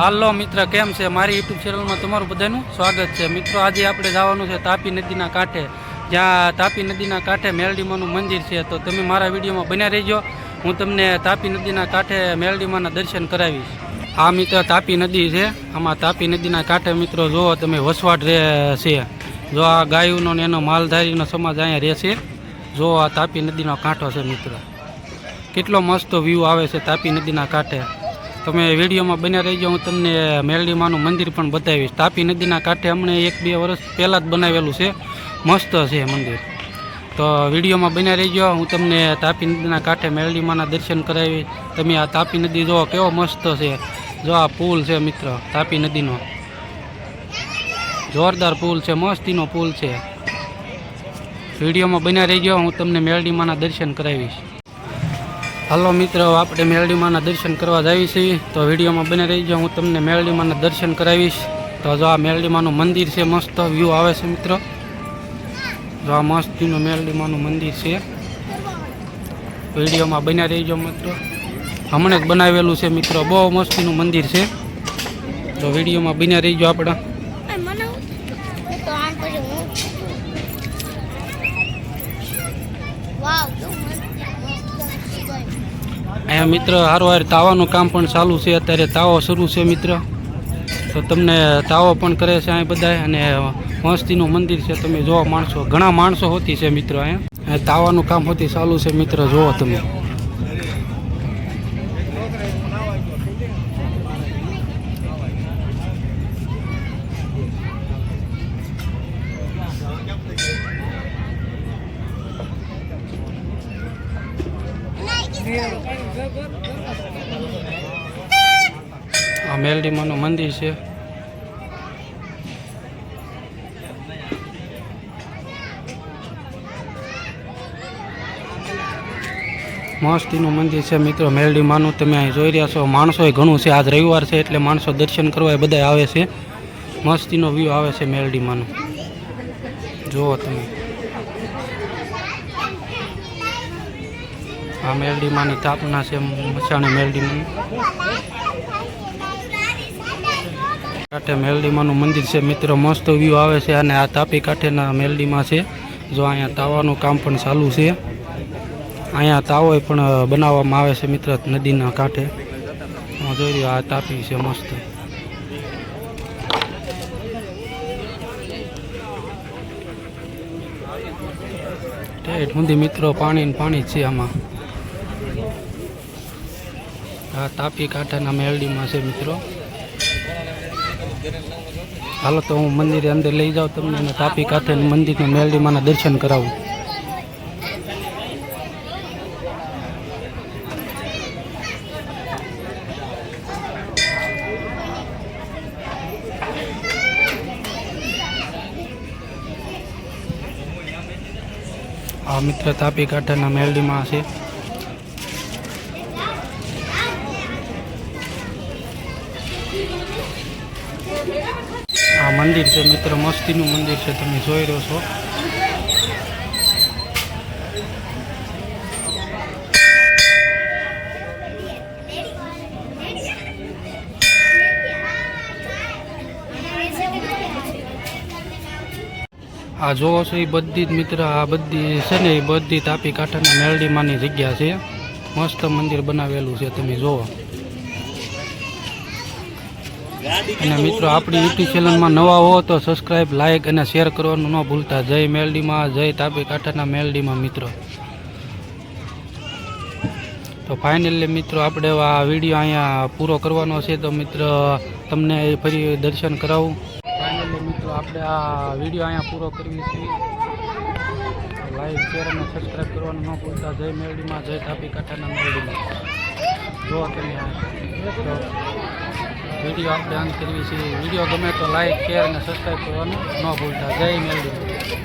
હાલો મિત્ર, કેમ છે? મારી યુટ્યુબ ચેનલમાં તમારું બધાનું સ્વાગત છે. મિત્રો, આજે આપણે જવાનું છે તાપી નદીના કાંઠે. જ્યાં તાપી નદીના કાંઠે મેલડીમાનું મંદિર છે. તો તમે મારા વિડીયોમાં બન્યા રહેજો. હું તમને તાપી નદીના કાંઠે મેલડીમાના દર્શન કરાવીશ. આ મિત્ર, તાપી નદી છે. આમાં તાપી નદીના કાંઠે મિત્રો, જુઓ તમે વસવાટ રહે છે. જો આ ગાયુનો ને એનો માલધારીનો સમાજ અહીંયા રહેશે જો આ તાપી નદીનો કાંઠો છે મિત્રો. કેટલો મસ્ત વ્યૂ આવે છે તાપી નદીના કાંઠે. તમે વિડીયોમાં બન્યા રહીજો. હું તમને મેરડીમાનું મંદિર પણ બતાવીશ. તાપી નદીના કાંઠે હમણે એક બે વર્ષ પહેલાં જ બનાવેલું છે. મસ્ત છે મંદિર. તો વિડીયોમાં બન્યા રહીજો. હું તમને તાપી નદીના કાંઠે મેરડીમાના દર્શન કરાવી. તમે આ તાપી નદી જુઓ, કેવો મસ્ત છે. જો આ પુલ છે મિત્ર, તાપી નદીનો. જોરદાર પુલ છે, મસ્તીનો પુલ છે. વિડીયોમાં બન્યા ગયો હું તમને મેરડીમાના દર્શન કરાવીશ. હાલો મિત્રો, આપણે મેલડીમાના દર્શન કરવા જઈએ છીએ. તો વિડીયોમાં બને રહીજો, હું તમને મેલડીમાના દર્શન કરાવીશ. તો જો આ મેલડીમાનું મંદિર છે, મસ્ત વ્યૂ આવે છે મિત્રો. જો આ મસ્તીનું મેલડીમાનું મંદિર છે. વિડીયોમાં બન્યા રહીજો મિત્રો. હમણાં જ બનાવેલું છે મિત્રો, બહુ મસ્તીનું મંદિર છે. તો વિડીયોમાં બન્યા રહીજો આપણે. વાવ અહીંયા મિત્ર હારવાર તાવાનું કામ પણ ચાલુ છે. અત્યારે તાવો શરૂ છે મિત્ર. તો તમને તાવો પણ કરે છે અહીં બધા અને મસ્તીનું મંદિર છે તમે જોવા માણસો ઘણા માણસો હોતી છે મિત્ર અહીંયા. તાવાનું કામ હોતી ચાલુ છે મિત્ર જોવો તમે. આ મેલડીમાનું મંદિર છે. મસ્તીનું મંદિર છે મિત્રો, મેલડીમાનું. તમે અહીં જોઈ રહ્યા છો, માણસોય ઘણું છે. આજ રવિવાર છે એટલે માણસો દર્શન કરવા બધા આવે છે. મસ્તીનો વ્યૂ આવે છે મેલડીમાનું. જુઓ તમે. આ મેલડીમાની સ્થાપના છે, મસાણી મેલડીમાં કાંઠે મેલડીમાનું મંદિર છે, મિત્રો, મસ્ત વ્યૂ આવે છે અને આ તાપી કાંઠેના મેલડીમાં છે. જો અહીંયા તાવાનું કામ પણ ચાલુ છે. અહીંયા તાવો પણ બનાવવામાં આવે છે, મિત્ર, નદીના કાંઠે. હું જોઈ રહ્યો આ તાપી છે, મસ્ત. ઠેઠ સુધી મિત્રો પાણી ને પાણી છે આમાં. આ તાપી કાંઠાના મેલડીમાં છે મિત્રો. હાલો તો હું મંદિરે અંદર લઈ જાઉં તમને અને તાપી કાંઠે મંદિરના મેલડીમાંના દર્શન કરાવું. આ મિત્ર તાપી કાંઠાના મેલડીમાં છે. આ મંદિર છે મિત્ર મસ્તીનું મંદિર છે, તમે જોઈ રહ્યો છો. આ જોવો છો એ બધી જ મિત્ર, આ બધી છે ને એ બધી તાપી કાંઠાના મેરડીમાંની જગ્યા છે. મસ્ત મંદિર બનાવેલું છે, તમે જોવો અને મિત્રો, આપણી યુટ્યુબ ચેનલમાં નવા હો તો સબસ્ક્રાઈબ લાઇક અને શેર કરવાનું ન ભૂલતા. જય મેલડીમાં, જય તાપી કાંઠાના મેલડીમાં, મિત્રો. તો ફાઇનલી મિત્રો, આપણે આ વીડિયો અહીંયા પૂરો કરવાનો છે. તો મિત્ર, તમને ફરી દર્શન કરાવું. ફાઇનલી મિત્રો, આપણે આ વીડિયો અહીંયા પૂરો કરીએ છીએ. લાઈક શેર અને સબસ્ક્રાઈબ કરવાનું ન ભૂલતા. જય મેલડીમાં, જય તાપી કાંઠાના મેલડીમાં જોવા તમે વીડિયો આપણે અંત કરવી છે. વીડિયો ગમે તો લાઈક શેર અને સબસ્ક્રાઈબ કરવાનું ન ભૂલતા. જય મેલડી.